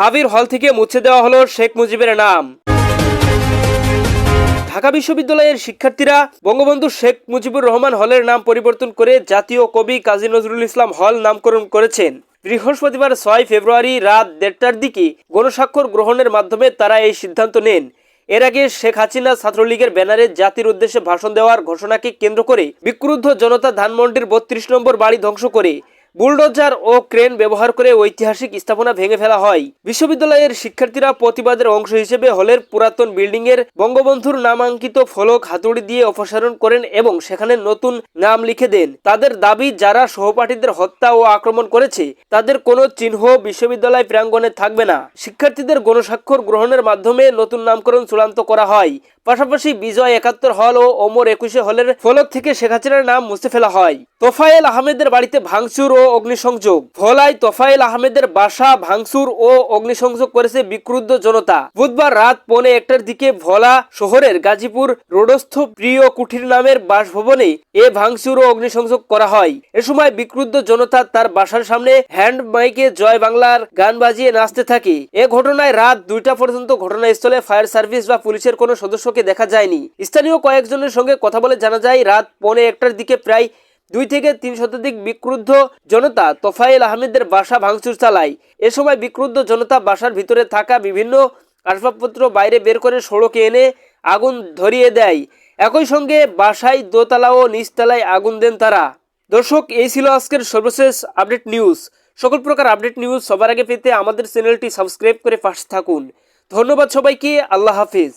ঢাবির হল থেকে মুছে দেওয়া হলো শেখ মুজিবের নাম। ঢাকা বিশ্ববিদ্যালয়ের শিক্ষার্থীরা বঙ্গবন্ধু শেখ মুজিবুর রহমান হলের নাম পরিবর্তন করে জাতীয় কবি কাজী নজরুল ইসলাম হল নামকরণ করেছেন। বৃহস্পতিবার ছয় ফেব্রুয়ারি রাত দেড়টার দিকে গণস্বাক্ষর গ্রহণের মাধ্যমে তারা এই সিদ্ধান্ত নেন। এর আগে শেখ হাসিনা ছাত্রলীগের ব্যানারে জাতির উদ্দেশ্যে ভাষণ দেওয়ার ঘোষণাকে কেন্দ্র করে বিক্ষুব্ধ জনতা ধানমন্ডির বত্রিশ নম্বর বাড়ি ধ্বংস করে বুলডোজার ও ক্রেন ব্যবহার করে ঐতিহাসিক স্থাপনা ভেঙে ফেলা হয়। বিশ্ববিদ্যালয়ের শিক্ষার্থীরা প্রতিবাদের অংশ হিসেবে হলের পুরাতন বিল্ডিং এর বঙ্গবন্ধুর নামাঙ্কিত ফলক হাতুড়ি দিয়ে অপসারণ করেন এবং সেখানে নতুন নাম লিখে দেন। তাদের দাবি, যারা সহপাঠীদের হত্যা ও আক্রমণ করেছে, তাদের কোনো চিহ্ন বিশ্ববিদ্যালয় প্রাঙ্গণে থাকবে না। শিক্ষার্থীদের গণস্বাক্ষর গ্রহণের মাধ্যমে নতুন নামকরণ চূড়ান্ত করা হয়। পাশাপাশি বিজয় একাত্তর হল ও ওমর একুশে হলের ফলক থেকে শেখ হাসিনার নাম মুছে ফেলা হয়। তোফায়েল আহমেদের বাড়িতে ভাঙচুর ও অগ্নিসংযোগ। ভোলায় তোফায়েল আহমেদের বাসা ভাঙচুর ও অগ্নিসংযোগ করেছে বিক্রুদ্ধ জনতা। বুধবার রাত পৌনে একটার দিকে ভোলা শহরের গাজীপুর রোডস্থ প্রিয় কুঠির নামের বাসভবনে এ ভাঙচুর ও অগ্নিসংযোগ করা হয়। এ সময় বিক্রুদ্ধ জনতা তার বাসার সামনে হ্যান্ড মাইকে জয় বাংলার গান বাজিয়ে নাচতে থাকে। এ ঘটনায় রাত দুইটা পর্যন্ত ঘটনাস্থলে ফায়ার সার্ভিস বা পুলিশের কোনো সদস্যকে দেখা যায়নি। স্থানীয় কয়েকজনের সঙ্গে কথা বলে জানা যায়, রাত পৌনে একটার দিকে প্রায় দুই থেকে তিন শতাধিক বিক্রুদ্ধ জনতা তোফায়েল আহমেদের বাসা ভাঙচুর চালায়। এ সময় বিক্রুদ্ধ জনতা বাসার ভিতরে থাকা বিভিন্ন আসবাবপত্র বাইরে বের করে সড়কে এনে আগুন ধরিয়ে দেয়। একই সঙ্গে বাসায় দোতলা ও নিচতলায় আগুন দেন তারা। দর্শক, এই ছিল আজকের সর্বশেষ আপডেট নিউজ। সকল প্রকার আপডেট নিউজ সবার আগে পেতে আমাদের চ্যানেলটি সাবস্ক্রাইব করে পাশে থাকুন। ধন্যবাদ সবাইকে, আল্লাহ হাফিজ।